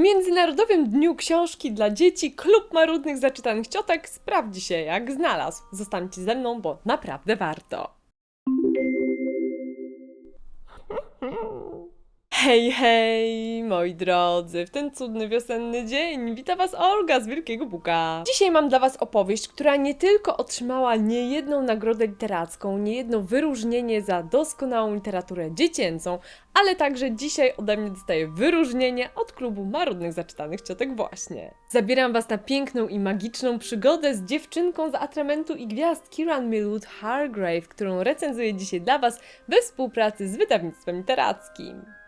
Międzynarodowym Dniu Książki dla Dzieci Klub Marudnych Zaczytanych Ciotek sprawdzi się jak znalazł. Zostańcie ze mną, bo naprawdę warto. Hej, hej, moi drodzy, w ten cudny wiosenny dzień wita Was Olga z Wielkiego Buka. Dzisiaj mam dla Was opowieść, która nie tylko otrzymała niejedną nagrodę literacką, niejedno wyróżnienie za doskonałą literaturę dziecięcą, ale także dzisiaj ode mnie dostaje wyróżnienie od klubu Marudnych Zaczytanych Ciotek właśnie. Zabieram Was na piękną i magiczną przygodę z dziewczynką z atramentu i gwiazd Kiran Millwood Hargrave, którą recenzuję dzisiaj dla Was we współpracy z wydawnictwem literackim.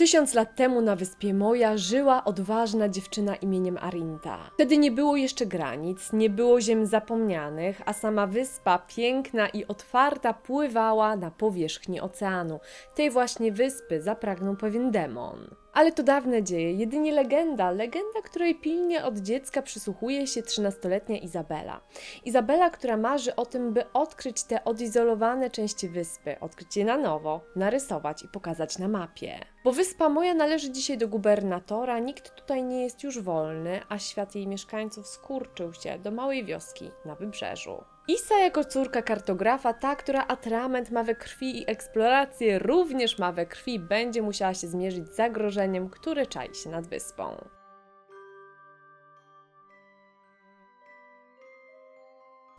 Tysiąc lat temu na wyspie Moja żyła odważna dziewczyna imieniem Arinta. Wtedy nie było jeszcze granic, nie było ziem zapomnianych, a sama wyspa, piękna i otwarta, pływała na powierzchni oceanu. Tej właśnie wyspy zapragnął pewien demon. Ale to dawne dzieje, jedynie legenda, legenda, której pilnie od dziecka przysłuchuje się 13-letnia Izabela. Izabela, która marzy o tym, by odkryć te odizolowane części wyspy, odkryć je na nowo, narysować i pokazać na mapie. Bo wyspa moja należy dzisiaj do gubernatora, nikt tutaj nie jest już wolny, a świat jej mieszkańców skurczył się do małej wioski na wybrzeżu. Isa jako córka kartografa, ta, która atrament ma we krwi i eksplorację również ma we krwi, będzie musiała się zmierzyć z zagrożeniem, które czai się nad wyspą.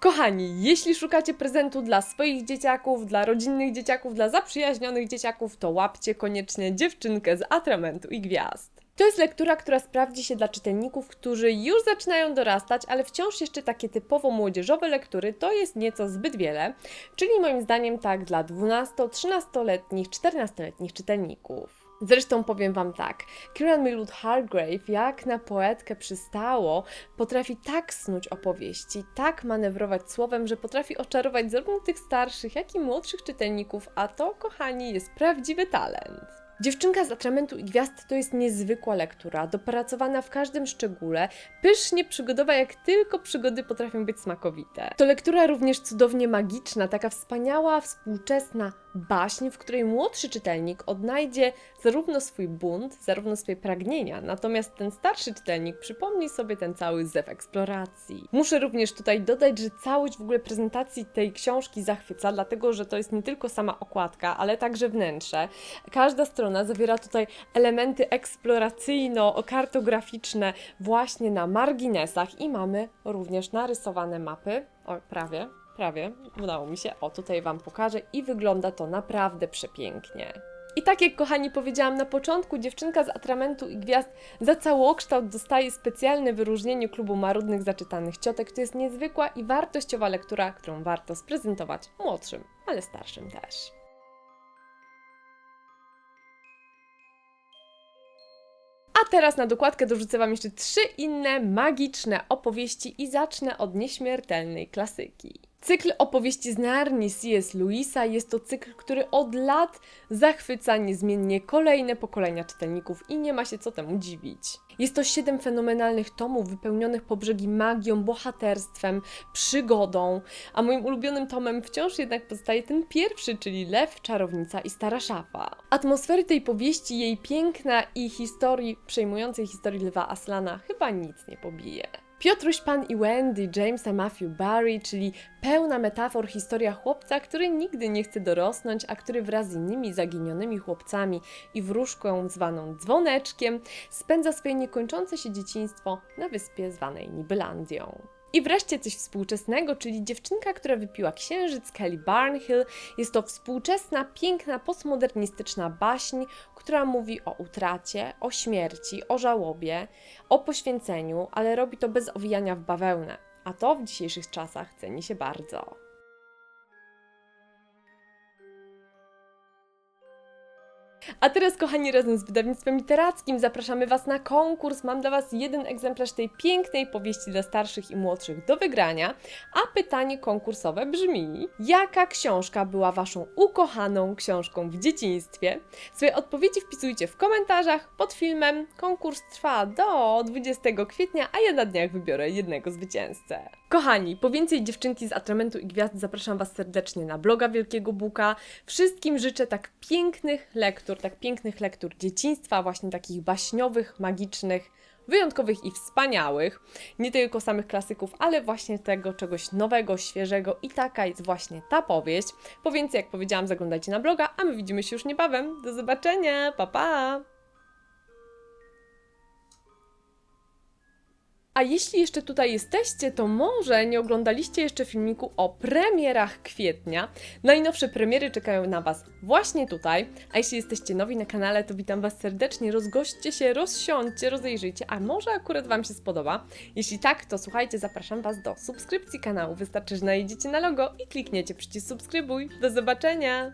Kochani, jeśli szukacie prezentu dla swoich dzieciaków, dla rodzinnych dzieciaków, dla zaprzyjaźnionych dzieciaków, to łapcie koniecznie dziewczynkę z atramentu i gwiazd. To jest lektura, która sprawdzi się dla czytelników, którzy już zaczynają dorastać, ale wciąż jeszcze takie typowo młodzieżowe lektury to jest nieco zbyt wiele, czyli moim zdaniem tak dla 12, 13-letnich, 14-letnich czytelników. Zresztą powiem Wam tak, Kieran Millwood Hargrave, jak na poetkę przystało, potrafi tak snuć opowieści, tak manewrować słowem, że potrafi oczarować zarówno tych starszych, jak i młodszych czytelników, a to, kochani, jest prawdziwy talent. Dziewczynka z atramentu i gwiazd to jest niezwykła lektura, dopracowana w każdym szczególe, pysznie przygodowa, jak tylko przygody potrafią być smakowite. To lektura również cudownie magiczna, taka wspaniała, współczesna baśń, w której młodszy czytelnik odnajdzie zarówno swój bunt, zarówno swoje pragnienia, natomiast ten starszy czytelnik przypomni sobie ten cały zew eksploracji. Muszę również tutaj dodać, że całość w ogóle prezentacji tej książki zachwyca, dlatego że to jest nie tylko sama okładka, ale także wnętrze. Każda strona zawiera tutaj elementy eksploracyjno-kartograficzne właśnie na marginesach i mamy również narysowane mapy, o prawie, prawie, udało mi się, o tutaj Wam pokażę i wygląda to naprawdę przepięknie. I tak jak kochani powiedziałam na początku, dziewczynka z atramentu i gwiazd za całokształt dostaje specjalne wyróżnienie klubu marudnych zaczytanych ciotek. To jest niezwykła i wartościowa lektura, którą warto sprezentować młodszym, ale starszym też. A teraz na dokładkę dorzucę Wam jeszcze trzy inne magiczne opowieści i zacznę od nieśmiertelnej klasyki. Cykl opowieści z Narni C.S. Lewisa jest to cykl, który od lat zachwyca niezmiennie kolejne pokolenia czytelników i nie ma się co temu dziwić. Jest to siedem fenomenalnych tomów wypełnionych po brzegi magią, bohaterstwem, przygodą, a moim ulubionym tomem wciąż jednak pozostaje ten pierwszy, czyli Lew, Czarownica i Stara Szafa. Atmosfery tej powieści, jej piękna i historii, przejmującej historii Lwa Aslana chyba nic nie pobije. Piotruś Pan i Wendy Jamesa Matthew Barry, czyli pełna metafor historia chłopca, który nigdy nie chce dorosnąć, a który wraz z innymi zaginionymi chłopcami i wróżką zwaną Dzwoneczkiem spędza swoje niekończące się dzieciństwo na wyspie zwanej Nibylandią. I wreszcie coś współczesnego, czyli dziewczynka, która wypiła księżyc, Kelly Barnhill. Jest to współczesna, piękna, postmodernistyczna baśń, która mówi o utracie, o śmierci, o żałobie, o poświęceniu, ale robi to bez owijania w bawełnę. A to w dzisiejszych czasach ceni się bardzo. A teraz, kochani, razem z wydawnictwem literackim zapraszamy Was na konkurs. Mam dla Was jeden egzemplarz tej pięknej powieści dla starszych i młodszych do wygrania. A pytanie konkursowe brzmi: Jaka książka była Waszą ukochaną książką w dzieciństwie? Swoje odpowiedzi wpisujcie w komentarzach pod filmem. Konkurs trwa do 20 kwietnia, a ja na dniach wybiorę jednego zwycięzcę. Kochani, po więcej dziewczynki z Atramentu i Gwiazd zapraszam Was serdecznie na bloga Wielkiego Buka. Wszystkim życzę tak pięknych lektur, tak pięknych lektur dzieciństwa, właśnie takich baśniowych, magicznych, wyjątkowych i wspaniałych. Nie tylko samych klasyków, ale właśnie tego czegoś nowego, świeżego i taka jest właśnie ta powieść. Po więcej, jak powiedziałam, zaglądajcie na bloga, a my widzimy się już niebawem. Do zobaczenia, pa pa! A jeśli jeszcze tutaj jesteście, to może nie oglądaliście jeszcze filmiku o premierach kwietnia. Najnowsze premiery czekają na Was właśnie tutaj. A jeśli jesteście nowi na kanale, to witam Was serdecznie. Rozgośćcie się, rozsiądźcie, rozejrzyjcie, a może akurat Wam się spodoba. Jeśli tak, to słuchajcie, zapraszam Was do subskrypcji kanału. Wystarczy, że najedziecie na logo i klikniecie przycisk subskrybuj. Do zobaczenia!